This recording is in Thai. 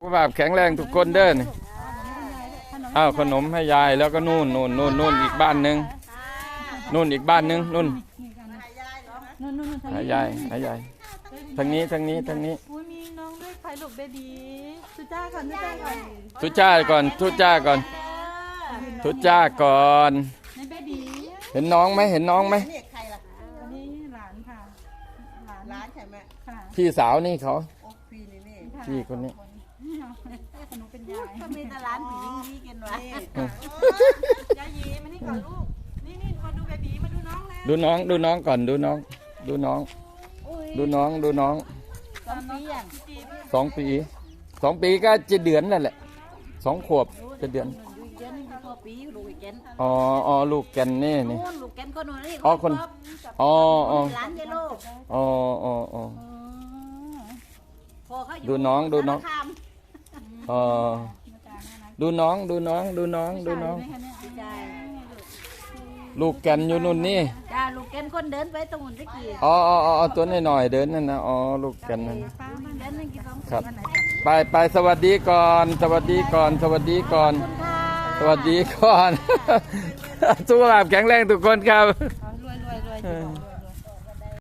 ผู้บาปแข็งแรงทุกคนเด้อนี่อ้าวขนมให้ยายแล้วก็นู่นนู่นนู่นนู่นอีกบ้านหนึ่งนู่นอีกบ้านหนึ่งนู่นนู่นนู่นทางให้นี้ยายให้ยายทางนี้ทางนี้ทางนี้อุ้ยมีน้องด้วยใครลูกเบบีสุจ้าก่อนสุจ้าก่อนทุจ้าก่อนทุจ้าก่อนทุจ้าก่อนในเบบีเห็นน้องไหมเห็นน้องไหมนี่ใครล่ะอันนี้หลานค่ะหลานร้านใช่ไหมค่ะพี่สาวนี่เขาโอ้พี่นี่นี่ค่ะพี่คนนี้ ขนมเป็นยายก็มีแต่ร้านผีนี่กันวะยายยีมานี่ก่อนลูก นี่นี่มาดูเบบีมาดูน้องแล้วดูน้องดูน้องก่อนดูน้อง ดูน้อง ดูน้องดูน้องสองปีอะสองปีสองปีก็จะเดือนนั่นแหละสองขวบจะเดือนดูอีกเดือนนึงตัวปีดูอีกเกนอ๋ออ๋อลูกแกนนี่นี่นู่นลูกเกนคนนู้นนี่อ๋อคนอ๋ออ๋อร้านเยลโล่อ๋ออ๋ออ๋อพอเขาอยู่ดูน้องดูน้องสารคาม อ๋อดูน้องดูน้องดูน้องดูน้องใช่ลูกแกนอยู่นู่นนี่จ้าลูกเกนคนเดินไปตรงนู้นตะกี้อ๋ออ๋ออ๋อตัวน้อยๆเดินนั่นนะอ๋อลูกแกนนั่น ป้ามันเดินนึงกี่สองครับไปไปสวัสดีก่อน สวัสดีก่อน สวัสดีก่อนค่ะสวัสดีก่อน สุขภาพแข็งแรงทุกคนครับ รวยรวยรวย